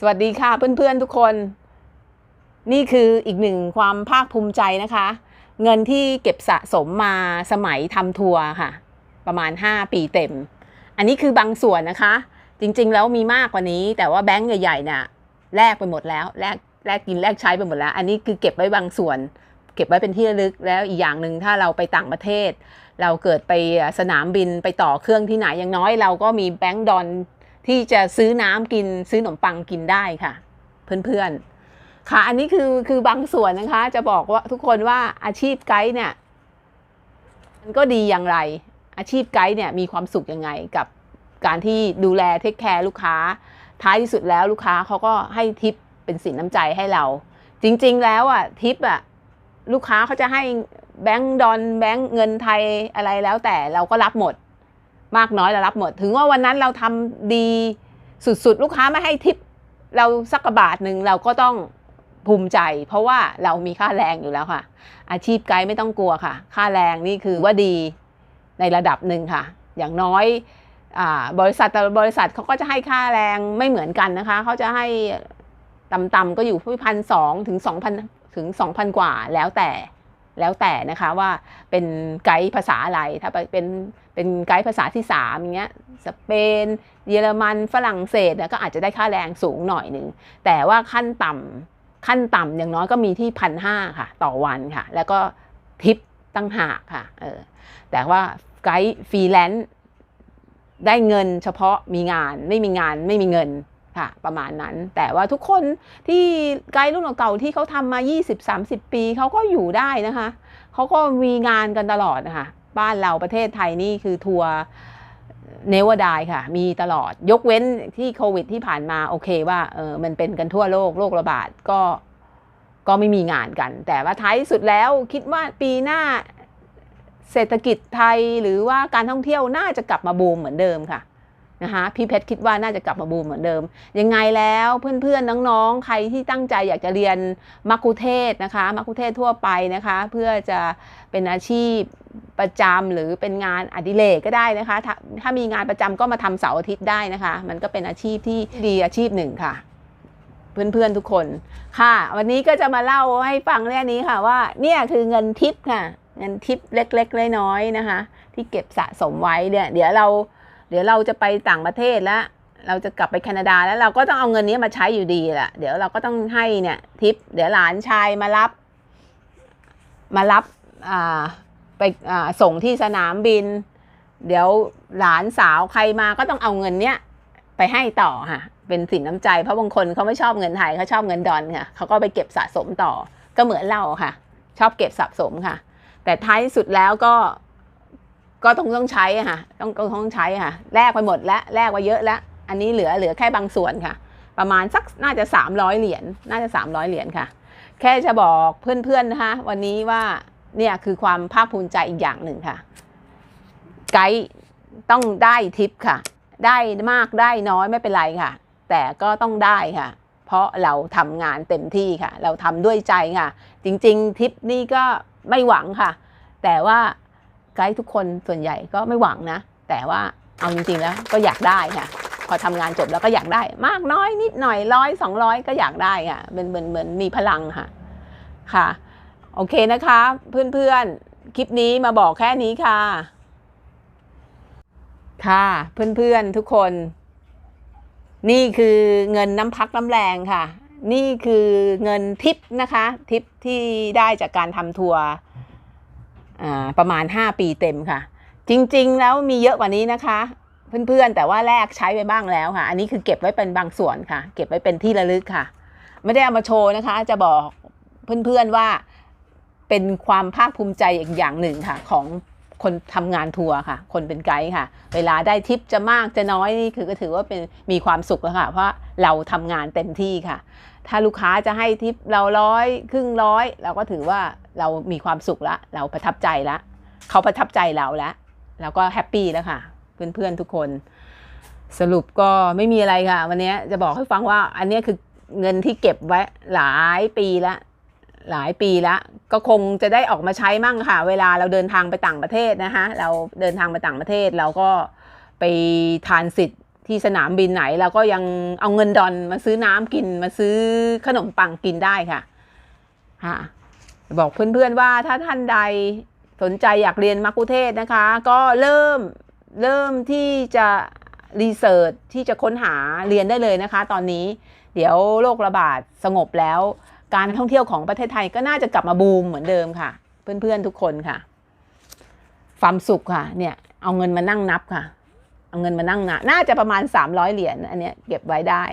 สวัสดีค่ะเพื่อนๆทุกคน นี่คืออีกหนึ่งความภาคภูมิใจนะคะ เงินที่เก็บสะสมมาสมัยทำทัวร์ค่ะ ประมาณ 5 ปีเต็ม อันนี้คือบางส่วนนะคะ จริงๆ แล้วมีมากกว่านี้ แต่ว่าแบงก์ใหญ่ๆเนี่ยแลกไปหมดแล้วแลกแลกกินแลกใช้ไปหมดแล้ว อันนี้คือเก็บไว้บางส่วน เก็บไว้เป็นที่ระลึกแล้วอีกอย่างหนึ่งถ้าเราไปต่างประเทศ เราเกิดไปสนามบินไปต่อเครื่องที่ไหนอย่างน้อย เราก็มีแบงก์ดอล ที่จะซื้อน้ำกินซื้อขนมปังกินได้ค่ะ เพื่อนๆ ค่ะ อันนี้คือคือบางส่วนนะคะ จะบอกว่าทุกคนว่าอาชีพไกด์เนี่ยมันก็ดีอย่างไร อาชีพไกด์เนี่ยมีความสุขยังไงกับการที่ดูแลเทคแคร์ลูกค้า ท้ายที่สุดแล้วลูกค้าเขาก็ให้ทิปเป็นสินน้ำใจให้เรา จริงๆแล้วอะทิปอะลูกค้าเขาจะให้แบงก์ดอนแบงก์เงินไทยอะไรแล้วแต่เราก็รับหมด มากน้อยเรารับหมด ถึงว่าวันนั้นเราทำดีสุดๆ ลูกค้าไม่ให้ทิปเราสักกระบาทหนึ่งเราก็ต้องภูมิใจ เพราะว่าเรามีค่าแรงอยู่แล้วค่ะ อาชีพไกด์ไม่ต้องกลัวค่ะ ค่าแรงนี่คือว่าดีในระดับหนึ่งค่ะ อย่างน้อยอบริษัทแต่บริษัทเขาก็จะให้ค่าแรงไม่เหมือนกันนะคะเขาจะให้ต่ำๆก็อยู่ที่พันสองถึงสองพันถึงสองพันกว่าแล้วแต่ แล้วแต่นะคะว่าเป็นไกด์ภาษาอะไร ถ้าเป็นเป็นไกด์ภาษาที่สามอย่างเงี้ยสเปน เยอรมันฝรั่งเศสเนี่ยก็อาจจะได้ค่าแรงสูงหน่อยหนึ่งแต่ว่าขั้นต่ำขั้นต่ำอย่างน้อยก็มีที่พันห้าค่ะ ต่อวันค่ะ แล้วก็ทิปตั้งหากค่ะเออแต่ว่าไกด์ฟรีแลนซ์ได้เงินเฉพาะมีงานไม่มีงานไม่มีเงิน ค่ะประมาณนั้นแต่ว่าทุกคนที่ไกด์รุ่นเก่าๆที่เขาทำมา 20-30 ปีเขาก็อยู่ได้นะคะเขาก็มีงานกันตลอดนะคะบ้านเราประเทศไทยนี่คือทัวร์เนวดายค่ะ มีตลอดยกเว้นที่โควิดที่ผ่านมาโอเคว่าเออมันเป็นกันทั่วโลกโรคระบาดก็ก็ไม่มีงานกัน แต่ว่าท้ายสุดแล้วคิดว่าปีหน้าเศรษฐกิจไทยหรือว่าการท่องเที่ยวน่าจะกลับมาบูมเหมือนเดิมค่ะ นะคะพี่เพชรคิดว่าน่าจะกลับมาบูมเหมือนเดิม ยังไงแล้วเพื่อนๆน้องๆ ใครที่ตั้งใจอยากจะเรียนมักคุเทศนะคะมักคุเทศทั่วไปนะคะ เพื่อจะเป็นอาชีพประจำหรือเป็นงานอดิเรกก็ได้นะคะถ้าถ้ามีงานประจำก็มาทำเสาร์อาทิตย์ได้นะคะ มันก็เป็นอาชีพที่ดีอาชีพหนึ่งค่ะ เพื่อนๆทุกคนค่ะ วันนี้ก็จะมาเล่าให้ฟังเรื่องนี้ค่ะว่าเนี่ยคือเงินทิปค่ะ เงินทิปเล็กๆน้อยๆนะคะ ที่เก็บสะสมไว้เนี่ยเดี๋ยวเรา เดี๋ยวเราจะไปต่างประเทศแล้ว เราจะกลับไปแคนาดาแล้วเราก็ต้องเอาเงินนี้มาใช้อยู่ดีแหละเดี๋ยวเราก็ต้องให้เนี่ยทิปเดี๋ยวหลานชายมารับ มารับอ่าไปส่งที่สนามบิน เดี๋ยวหลานสาวใครมาก็ต้องเอาเงินเนี้ยไปให้ต่อค่ะเป็นสินน้ำใจเพราะบางคนเขาไม่ชอบเงินไทยเขาชอบเงินดอนค่ะเขาก็ไปเก็บสะสมต่อก็เหมือนเราค่ะ ชอบเก็บสะสมค่ะ แต่ท้ายสุดแล้วก็ ก็ต้องต้องใช้ค่ะต้องต้องใช้ค่ะแลกไปหมดแล้วแลกไปเยอะแล้ว อันนี้เหลือเหลือแค่บางส่วนค่ะ ประมาณสักน่าจะสามร้อยเหรียญน่าจะสามร้อยเหรียญค่ะ แค่จะบอกเพื่อนๆนะคะวันนี้ว่าเนี่ยคือความภาคภูมิใจอีกอย่างหนึ่งค่ะ ไกด์ต้องได้ทิปค่ะ ได้มากได้น้อยไม่เป็นไรค่ะ แต่ก็ต้องได้ค่ะ เพราะเราทำงานเต็มที่ค่ะ เราทำด้วยใจค่ะ จริง ๆ ทิปนี่ก็ไม่หวังค่ะ แต่ว่า ไกด์ทุกคนส่วนใหญ่ก็ไม่หวังนะ แต่ว่าเอาจริงๆแล้วก็อยากได้ค่ะพอทำงานจบแล้วก็อยากได้ มากน้อยนิดหน่อยร้อยสองร้อยก็อยากได้ค่ะเป็นเหมือนเหมือนมีพลังค่ะค่ะ โอเคนะคะ เพื่อนๆ คลิปนี้มาบอกแค่นี้ค่ะ ค่ะ เพื่อนๆทุกคน นี่คือเงินน้ำพักน้ำแรงค่ะ นี่คือเงินทิปนะคะ ทิปที่ได้จากการทำทัวร์ ประมาณ 5 ปีเต็มค่ะ จริงๆ แล้วมีเยอะกว่านี้นะคะ เพื่อนๆ แต่ว่าแลกใช้ไปบ้างแล้วค่ะ อันนี้คือเก็บไว้เป็นบางส่วนค่ะ เก็บไว้เป็นที่ระลึกค่ะ ไม่ได้เอามาโชว์นะคะ จะบอกเพื่อนๆว่าเป็นความภาคภูมิใจอีกอย่างหนึ่งค่ะ ของคนทำงานทัวร์ค่ะ คนเป็นไกด์ค่ะ เวลาได้ทิปจะมากจะน้อยนี่คือก็ถือว่าเป็นมีความสุขแล้วค่ะ เพราะเราทำงานเต็มที่ค่ะ ถ้าลูกค้าจะให้ทิปเราร้อยครึ่งร้อย เราก็ถือว่าเรามีความสุขละ เราประทับใจละ เขาประทับใจเราแล้วเราก็แฮปปี้แล้วค่ะ เพื่อนๆทุกคน สรุปก็ไม่มีอะไรค่ะ วันนี้จะบอกให้ฟังว่า อันนี้คือเงินที่เก็บไว้หลายปีล้วหลายปีล้วก็คงจะได้ออกมาใช้มั่งค่ะ เวลาเราเดินทางไปต่างประเทศนะคะเราเดินทางไปต่างประเทศเราก็ไปทานสิทธิ์ ที่สนามบินไหนเราก็ยังเอาเงินดอนมาซื้อน้ำกินมาซื้อขนมปังกินได้ค่ะค่ะบอกเพื่อนๆว่าถ้าท่านใดสนใจอยากเรียนมักคุเทศนะคะ ก็เริ่มเริ่มที่จะรีเสิร์ชที่จะค้นหาเรียนได้เลยนะคะ ตอนนี้เดี๋ยวโรคระบาดสงบแล้ว การท่องเที่ยวของประเทศไทยก็น่าจะกลับมาบูมเหมือนเดิมค่ะ เพื่อนๆทุกคนค่ะ ความสุขค่ะเนี่ยเอาเงินมานั่งนับค่ะ เอาเงินมานั่งนับน่าจะประมาณสามร้อยเหรียญอันเนี้ยเก็บไว้ได้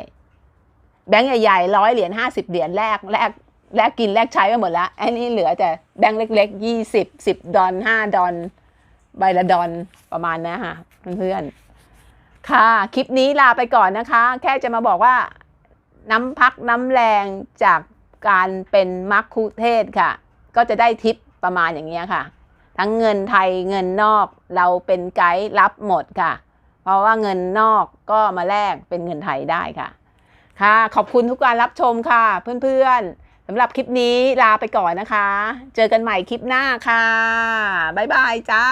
แบงก์ใหญ่ๆร้อยเหรียญห้าสิบเหรียญแรกแรกแลกกินแลกใช้ไปหมดล้วอันนี้เหลือแต่แบงก์เล็กๆยี่สิบสิบดอลห้าดอลใบละดอลประมาณนะคะเพื่อนๆค่ะ คลิปนี้ลาไปก่อนนะคะ แค่จะมาบอกว่า น้ำพักน้ำแรงจากการเป็นมัคคุเทศค่ะ ก็จะได้ทิปประมาณอย่างเงี้ยค่ะ ทั้งเงินไทยเงินนอกเราเป็นไกด์รับหมดค่ะ เพราะว่าเงินนอกก็มาแลกเป็นเงินไทยได้ค่ะ ค่ะ ขอบคุณทุกการรับชมค่ะ เพื่อนๆสำหรับคลิปนี้ลาไปก่อนนะคะ เจอกันใหม่คลิปหน้าค่ะ บ๊ายบายจ้า